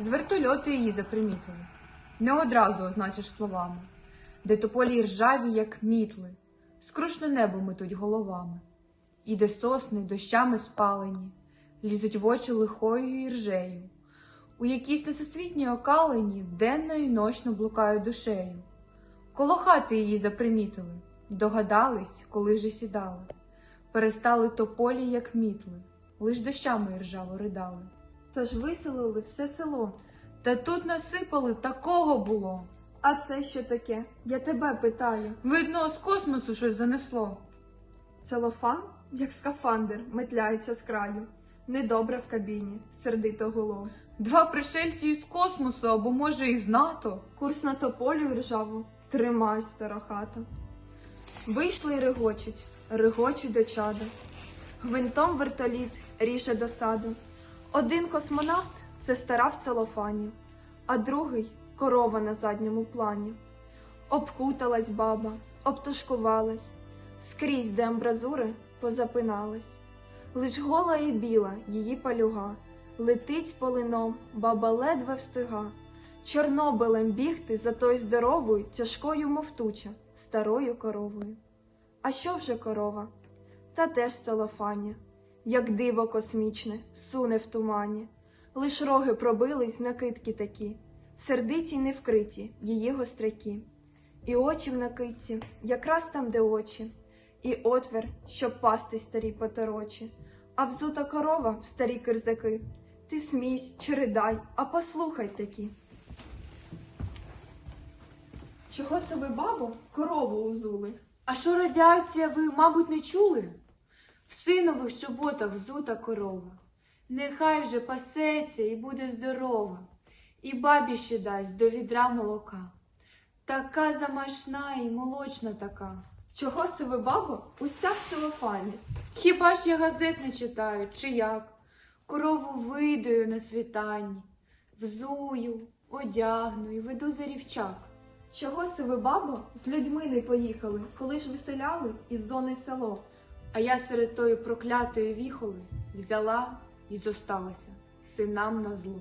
З вертольоту її запримітили. Не одразу означиш словами, де тополі ржаві, як мітли, скрушне небо метуть головами, і де сосни дощами спалені, лізуть в очі лихою і ржею, у якійсь несосвітній окалині денно й ночно блукають душею. Коло хати її запримітили, догадались, коли вже сідали. Перестали тополі, як мітли, лиш дощами ржаво ридали. Тож виселили все село. Та тут насипали такого було. А це що таке? Я тебе питаю. Видно, з космосу щось занесло. Целофан, як скафандр, метляється з краю. Недобре в кабіні, сердито гуло. Два пришельці із космосу, або може із НАТО. Курс на тополю ржаву. Тримай, старохата. Вийшли й регочуть, регочуть до чада. Гвинтом вертоліт ріже досаду. Один космонавт це стара в целофані, а другий корова на задньому плані. Обкуталась баба, обтушкувалась, скрізь, де амбразури, позапиналась. Лиш гола і біла її палюга, летить полином, баба ледве встига. Чорнобилем бігти за той здоровою, тяжкою, мов туча, старою коровою. А що вже корова? Та теж целофані, як диво космічне, суне в тумані. Лиш роги пробились накидки такі, сердиті й не вкриті її гостряки. І очі в накидці, якраз там, де очі, і отвір, щоб пасти старі поторочі. А взута корова в старі кирзаки. Ти смійсь, чи ридай, а послухай такі. Чого це ви, бабо, корову узули? А що радіація, ви, мабуть, не чули? В синових чоботах взута корова. Нехай вже пасеться і буде здорова, і бабі ще дасть до відра молока. Така замашна і молочна така. Чого це ви, бабо, уся в целофані? Хіба ж я газет не читаю, чи як? Корову видаю на світанні, взую, одягну і веду за рівчак. Чого це ви, бабо, з людьми не поїхали, коли ж виселяли із зони село? А я серед тої проклятої віхоли взяла і зосталася синам на зло.